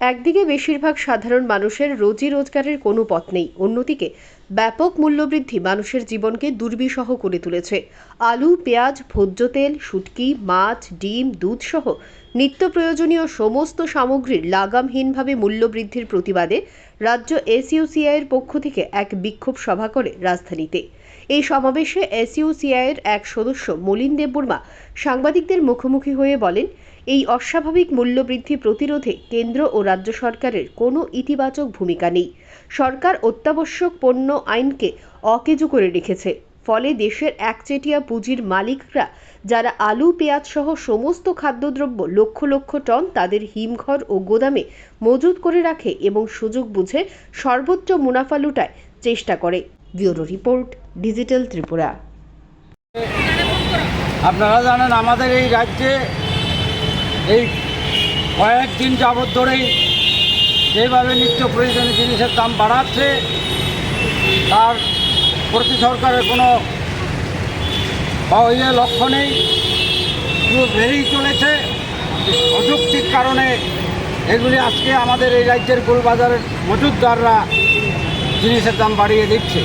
একদিকে বেশিরভাগ সাধারণ মানুষের রোজি রোজগারের কোনো পথ নেই অন্যদিকে ব্যাপক মূল্যবৃদ্ধি মানুষের জীবনকে দুর্বিষহ করে তুলেছে। আলু, পেঁয়াজ, ভোজ্য তেল, শুটকি, মাছ, ডিম, দুধ সহ নিত্য প্রয়োজনীয় সমস্ত সামগ্রীর লাগামহীনভাবে মূল্যবৃদ্ধির প্রতিবাদে রাজ্য এসইউসিআইয়ের পক্ষ থেকে এক বিক্ষোভ সভা করে রাজধানীতে। এই সমাবেশে এসইউসিআইয়ের এক সদস্য মলিন দেববর্মা সাংবাদিকদের মুখোমুখি হয়ে বলেন, এই অস্বাভাবিক মূল্যবৃদ্ধি প্রতিরোধে কেন্দ্র ও রাজ্য সরকারের কোনো ইতিবাচক ভূমিকা নেই। সরকার অত্যাবশ্যক পণ্য আইনকে অকেজো করে রেখেছে। ফলে দেশের একচেটিয়া পুঁজির মালিকরা, যারা আলু, পেঁয়াজ সহ সমস্ত খাদ্যদ্রব্য লক্ষ লক্ষ টন তাদের হিমঘর ও গোদামে মজুত করে রাখে এবং সুযোগ বুঝে সর্বোচ্চ মুনাফা লুটায় চেষ্টা করে। Bureau report, digital Tripura. আপনারা জানেন, আমাদের এই রাজ্যে এই কয়েকদিন যাবৎ ধরেই যেভাবে নিত্য প্রয়োজনীয় জিনিসের দাম বাড়াচ্ছে তার প্রতি সরকারের কোনো ইয়ে লক্ষ্য নেই। শুধু বেড়েই চলেছে। অযৌক্তিক কারণে এগুলি আজকে আমাদের এই রাজ্যের গোলবাজারের মজুদদাররা জিনিসের দাম বাড়িয়ে দিচ্ছে।